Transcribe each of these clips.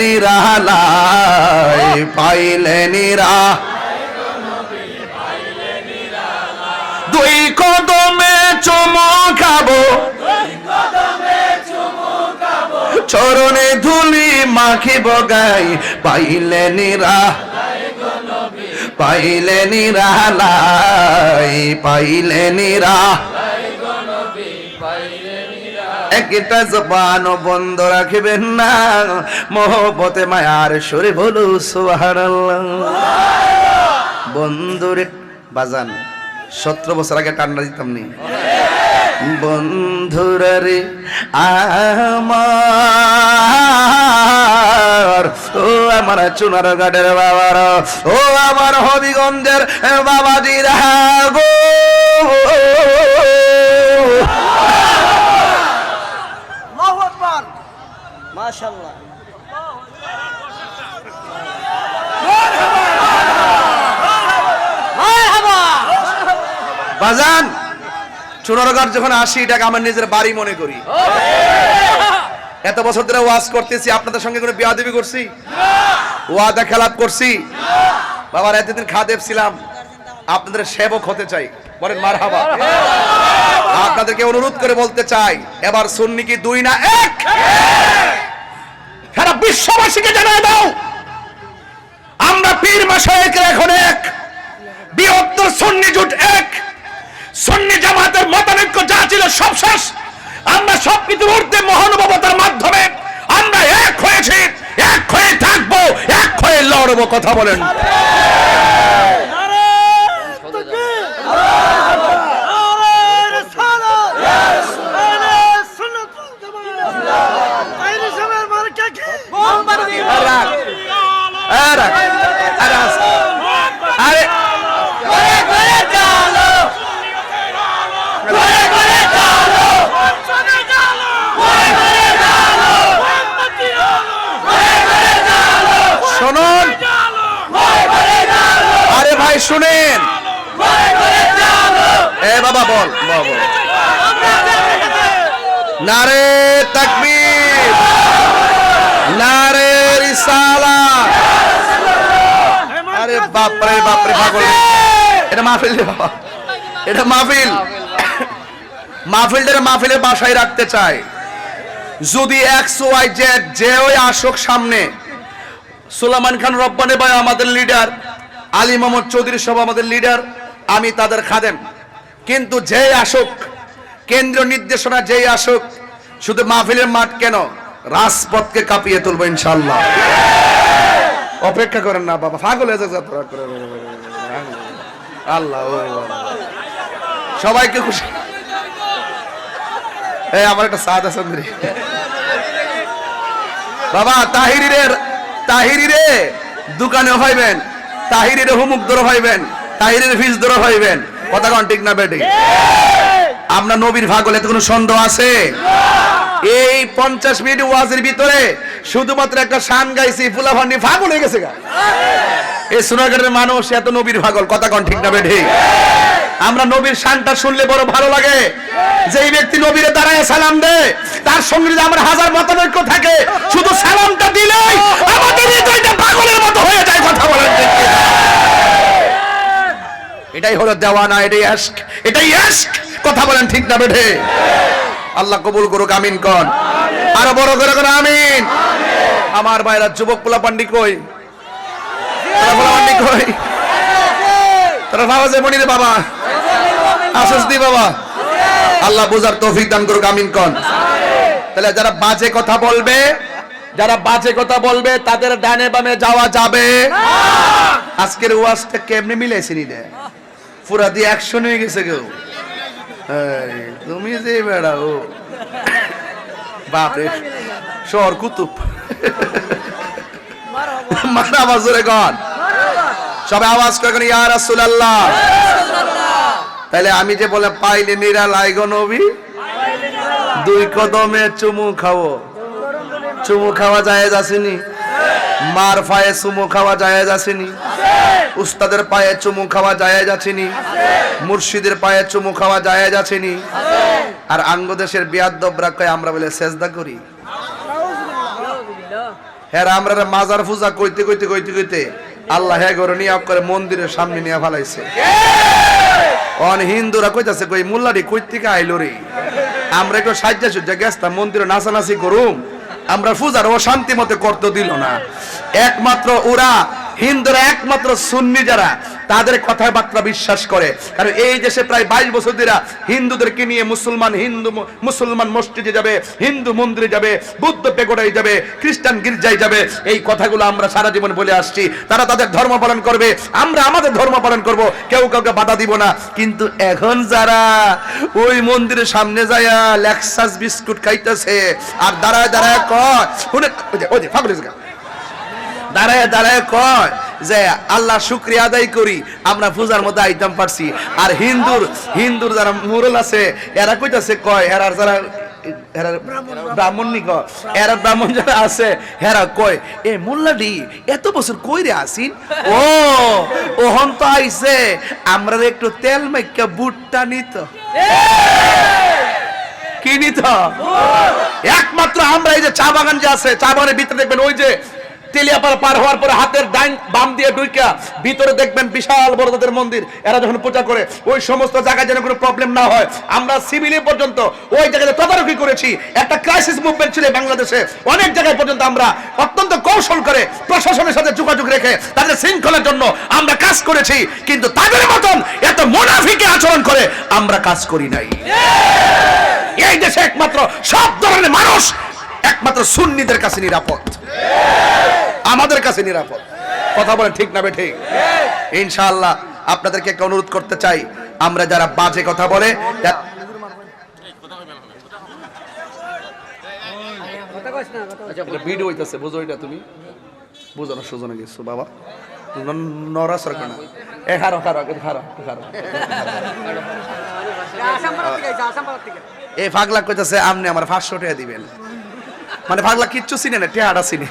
নিরালায় পাইলে নিরা দুই কদমে চুমো খাব। চরণে ধুলি মাখিব গাই পাইলে নিরা পাইলে নিরালাই পাইলে নিরা একটা জবান বন্ধ রাখবেন না। মোহবতে মায়ার সরে বলু, সুবহানাল্লাহ। বন্ধুরে, বাজান, সতেরো বছর আগে টান্না দিতাম নি। বন্ধুরা রে আমার, ও আমার চুনার গাডের বাবার, ও আমার হবিগঞ্জের বাবাজির গো আল্লাহু আকবার মাশাআল্লাহ। মারহাবা। বাজান, চুনারগার যখন আসি, এটাকে আমার নিজের বাড়ি মনে করি। এত বছর ধরে ওয়াজ করতেছি, আপনাদের সঙ্গে কোনো বিয়াদবি করছি? ওয়াদা খেলাপ করছি? বাবার এতদিন খাদেব ছিলাম, আপনাদের সেবক হতে চাই। বলেন মার হাবা আপনাদেরকে অনুরোধ করে বলতে চাই, এবার সুন্নি কি দুই না এক? সারা বিশ্ববাসীকে জানাই দাও। আমরা পীর মাসায়েকের এখন এক, বৃহত্তর সুন্নি জোট এক। সন্নি জামাতের মতানৈক্য যা ছিল সব শেষ। আমরা সবকিছুর ঊর্ধ্বে মহানুভবতার মাধ্যমে আমরা এক হয়েছি, এক হয়ে থাকব, এক হয়ে লড়বো, কথা বলেন নারে তাকবীর নারে রিসালাত নারে সুন্নাত ওয়াল জামাত আইরে সবের মার্কা কি মোহাম্মদ রাখ। আরে রাখ। আরে আস। আরে করে করে চালো করে করে চালো চলে চালো করে করে চালো মোহাম্মদি আলো করে করে চালো শুনুন চালো করে করে চালো আরে ভাই, শুনেন। এ বাবা, বল। নারে তাকবীর, নারে রিসালা আরে বাপরে বাপরে, পাগল। এটা মাহফিল রে বাবা। এটা মাহফিল। মাহফিলটারে মাহফিলের বাসায় রাখতে চাই যদি একশো ওয়াই, জেড, যে ওই আসক সামনে সুলামান খান রব্বানি ভাই আমাদের লিডার। আলী মোহাম্মদ চৌধুরী সব আমাদের লিডার, আমি তাদের খাদেম। কিন্তু যেই আসুক কেন্দ্রীয় নির্দেশনা যেই আসুক, শুধু মাহফিলের মাঠ কেন, রাজপথকে কাঁপিয়ে তুলবো ইনশাল্লাহ অপেক্ষা করেন না, বাবা করে। আল্লাহ সবাইকে খুশি। এই আমার একটা সাদ আছে বাবা তাহিরি রে তাহিরি রে দোকানে হইবেন। তাহিরি রে হুমুক ধরে হইবেন তাহিরের ফিস ধরে হইবেন কথা কন ঠিক না বেটি আমরা নবীর ভাগলে তো কোনো সন্দেহ আছে? এই পঞ্চাশ মিনিট ওয়াজের ভিতরে শুধুমাত্র একটা শান গাইছি ফুলাভান্ডি ফাগল হয়ে গেছে গা। এই সোনাগড়ের মানুষ এত নবীর ভাগল, কথা কন ঠিক না বেঠি আমরা নবীর শানটা শুনলে বড় ভালো লাগে। যেই ব্যক্তি নবীরে দাঁড়ায় সালাম দেয় তার সঙ্গে যদি আমার হাজার মতানৈক্য থাকে, শুধু সালামটা দিলেই আমাদের পাগলের মতো হয়ে যায় কথা বলেন? এটাই হলো দেওয়ানা, এটাই আশক এটাই আশক। কথা বলেন ঠিক না বেঠে? আল্লাহ কবুল করুক, আমিন কন। আরও বড় করে করে আমিন। আমার ভাইরা, যুবক পোলা পান্ডি কই? তোরা পোলা পান্ডি কই? তোরা বাবা যে বাবা? দি বাবা। আল্লাহ বুঝার তৌফিক দান করুক, আমিন কন। তাহলে যারা বাজে কথা বলবে, যারা বাজে কথা বলবে, তাদের ডানে বামে যাওয়া যাবে। আজকের ওয়াজটা কেমনে মিলাইছে নি রে? পুরা দিয়ে অ্যাকশন হয়ে গেছে কেউ তুমি যে বেড়াও বাপরে, শহর কুতুব। মারা বাজরে গন সবাই আওয়াজ করে ইয়া রাসূলুল্লাহ। তাহলে আমি যে বলে পাইলে নিরা লাইগো নবী। দুই কদমে চুমু খাব। চুমু খাওয়া যায় আসেনি? মার পায়ে চুমু খাওয়া যায় আসেনি? উস্তাদের পায়ে চুমু খাওয়া যায় যাচ্ছেনি মুর্শিদের পায়ে চুমু খাওয়া যায় যাচ্ছেনি আর আঙ্গ দেশের বিয়াদ্দবরা কয় আমরা বলে সেজদা করি। হ্যাঁ আমরা মাজার পূজা কইতে কইতে কইতে কইতে আল্লাহ হ্যাঁ করে নিয়ে করে মন্দিরের সামনে নিয়ে ফেলাইছে। অন হিন্দুরা কইতাছে কই, মুল্লারি কই থেকে আইলো রে? আমরা একটু সাজ্জা সুজ্জা গেছতাম মন্দিরে নাচানাচি করুম। আমরা পূজার ও শান্তি মতে করতে দিল না। একমাত্র ওরা হিন্দুরা একমাত্র সুন্নি যারা, তাদের কথাবার্তা বিশ্বাস করে। কারণ এই দেশে প্রায় বাইশ বছর ধরে হিন্দুদেরকে নিয়ে মুসলমান, হিন্দু মুসলমান মসজিদে যাবে, হিন্দু মন্দিরে যাবে, বুদ্ধ পেগোড়ায় যাবে, খ্রিস্টান গির্জায় যাবে। এই কথাগুলো আমরা সারা জীবন বলে আসছি। তারা তাদের ধর্ম পালন করবে। আমরা আমাদের ধর্ম পালন করব। কেউ কাউকে বাধা দিব না। কিন্তু এখন যারা ওই মন্দিরের সামনে যায়া লেক্সাস বিস্কুট খাইতেছে, আর দাঁড়ায় দাঁড়ায় কয় ওই যে ফাগুলিস গা। দাঁড়ায় দাঁড়ায় কয় যে আল্লাহ শুক্রিয়া আদায় করি, আমরা পূজার মধ্যে আইতাম পারছি। আর হিন্দুর হিন্দুর যারা মুরল আছে, এরা কইতাছে, কয় এরা যারা ব্রাহ্মণ যারা আছে কয় এত বছর ও আমরা একটু তেল মাইকা বুটটা নিত। কি নিত? একমাত্র আমরা এই যে চা বাগান যে আছে, চা বাগানের ভিতরে দেখবেন ওই যে তেলিয়াপাড়া পার হওয়ার পরে হাতের ডাইন বাম দিয়ে ঢুইকা ভিতরে দেখবেন বিশাল বড় তাদের মন্দির। এরা যখন পূজা করে ওই সমস্ত জায়গায় যেন কোনো প্রবলেম না হয়। আমরা সিভিলি পর্যন্ত ওই জায়গায় তদারকি করেছি। একটা ক্রাইসিস মুভমেন্ট ছিল বাংলাদেশে। অনেক জায়গায় পর্যন্ত আমরা অত্যন্ত কৌশল করে প্রশাসনের সাথে যোগাযোগ রেখে তাদের শৃঙ্খলার জন্য আমরা কাজ করেছি। কিন্তু তাদের মতন এত মোনাফিকে আচরণ করে আমরা কাজ করি নাই। এই দেশে একমাত্র সব ধরনের মানুষ একমাত্র সুন্নিদের কাছে নিরাপদ। আমাদের কাছে নিরাপদ। কথা বলেন ঠিক না ঠিক ইনশাআল্লাহ আপনাদেরকে একটা অনুরোধ করতে চাই। আমরা যারা বাজে কথা বলে ভিডিও হইতাছে বুঝো এটা তুমি? না সুজনে গেছো বাবা। ন- সরকার না। এ হারো হারো হারো হারো। এই ফাগলা কইতাছে আমনে আমার পাঁচশো টাকা দিবেন। মানে ফাগলা কিচ্ছু চিনে না টেহাটা চিনে।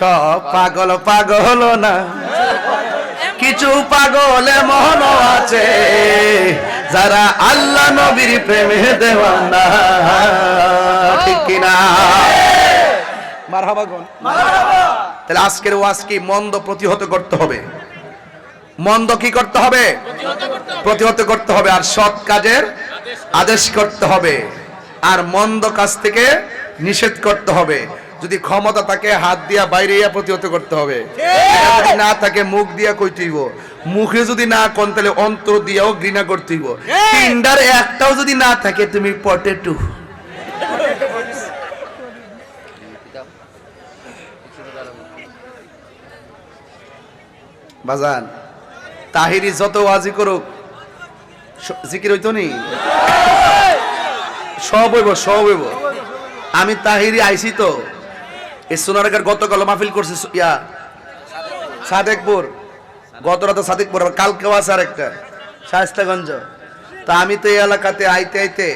সব পাগল পাগল না। কিছু পাগলে মন আছে যারা আল্লাহ নবীর প্রেমে দেওয়ানা। ঠিক কিনা? তাহলে আজকের ওয়াজ কি মন্দ প্রতিহত করতে হবে? মন্দ কি করতে হবে? প্রতিহত করতে হবে। আর সৎ কাজের আদেশ করতে হবে। আর মন্দ কাজ থেকে নিষেধ করতে হবে। যদি ক্ষমতা থাকে হাত দিয়া বাইরে প্রতিহত করতে হবে। যদি না থাকে মুখ দিয়া কইতেইব মুখে যদি না কোন তাহলে অন্তর দিয়াও ঘৃণা করতেইব তিনটার একটাও যদি না থাকে তুমি পটেটু বাজান তাহিরি যত ওয়াজি করুক জিকির হইতো নি? সব হইব, সব আমি তাহিরি আইছি তো। এই সোনারগার গতকাল মাহফিল করছে ইয়া, সাদেকপুর। গত রাতে সাদেকপুর আবার কালকেও আছে আরেকটা, শায়স্তাগঞ্জ। তা আমি তো এই এলাকাতে আইতে আইতে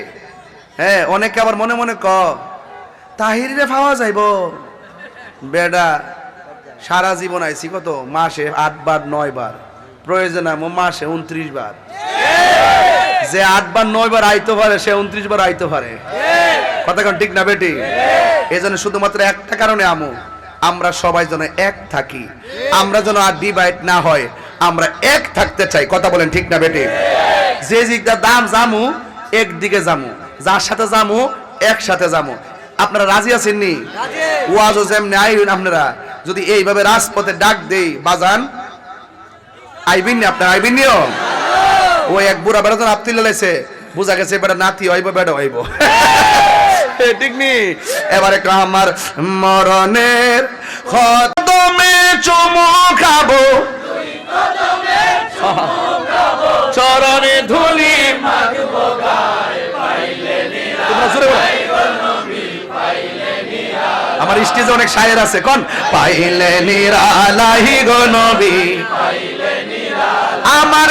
হ্যাঁ অনেকে আবার মনে মনে ক, তাহিরিরে পাওয়া যাইব। বেডা, সারা জীবন আইছি কত? মাসে আট বার নয় বার প্রয়োজন মাসে উনত্রিশ বার। যে আট বার নয় বার আইতে পারে সে উনত্রিশ বার আইতে পারে। কথা কোন ঠিক না বেটি? এই জন্য শুধুমাত্র একটা কারণে আমু আমরা সবাই যেন এক থাকি। আমরা যেন আর ডিভাইড না হয় আমরা এক থাকতে চাই। কথা বলেন ঠিক না বেটি? যে দিকটা দাম জামু একদিকে জামু যার সাথে জামু একসাথে জামু। আপনারা রাজি আছেন নি ওয়াজও যেমনি আইবেন আপনারা যদি এইভাবে রাজপথে ডাক দেই বাজান আইবিন নি আপনারা আইবিন নিও ওই এক বুড়া বেড়া যখন আপতি লাইছে বুঝা গেছে বেটা নাতি হইব বেটা হইব। এ ঠিক নি? এবারে আমার মরণের খতমে চুমু খাব। চরণে ধুলি। আমার স্টেজে অনেক শায়ের আছে। কোন? পাইলে নিরালাহি গো নবী। আমার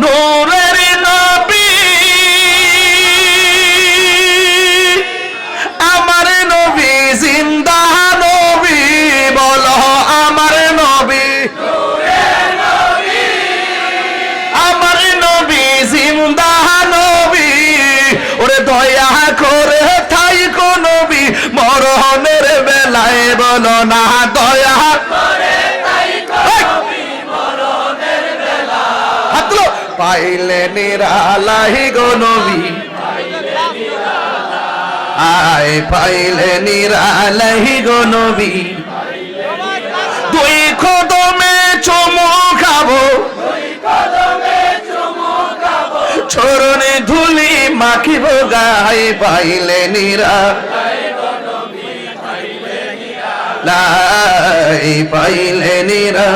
নূরের নবী। আমার নবী জিন্দা নবী, বলো আমার নবী। আমার নবী জিন্দা নবী, ওরে দয়া করে থাই নবী মর মরণের বেলায় বলো না দয়া পাইলে নিরালাই গো নবী। আয় পাইলে নিরালাই গো নবী। দুই কদমে চুমু খাব। চরণে ধুলি মাখিব গায়ে পাইলে নিরা। লাই পাইলে নিরা।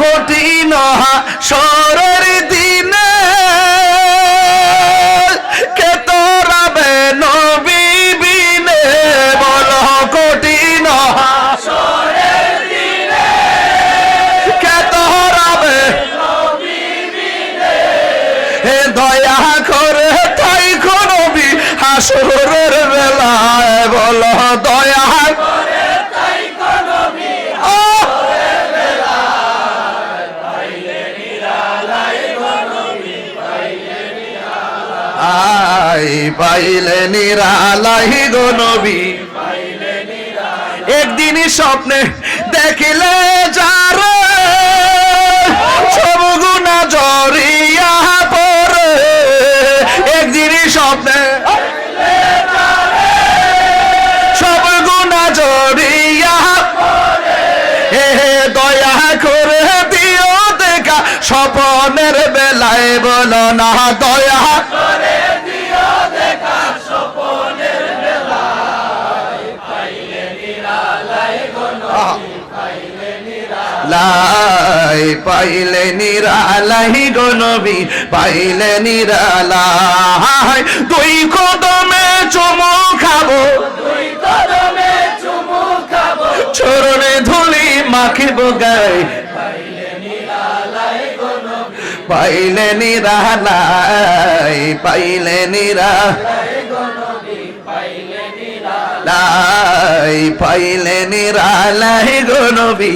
কঠিন সরের দিনে। কে তোরাবে নবী বিনে? বল কঠিন কে তোরাবে হে দয়া করে তাই করবি হাসরের বেলায়। বল দয়া পাইলে নিরালাই গো নবী। একদিনই স্বপ্নে দেখিলে যার। সব গুণা জড়িয়া পরে একদিনই স্বপ্নে সব গুণা জড়িয়া হে দয়া করে দিও দেখা। স্বপনের বেলায় বলো না দয়া লাই পাইলে নিরালাই গো পাইলে নিরালাই। দুই কদমে চুমু খাব চরণে ধুলি মাখিব গায়। পাইলে নিরালাই, পাইলে নিরা পাইলে নিরালাই গো নবী।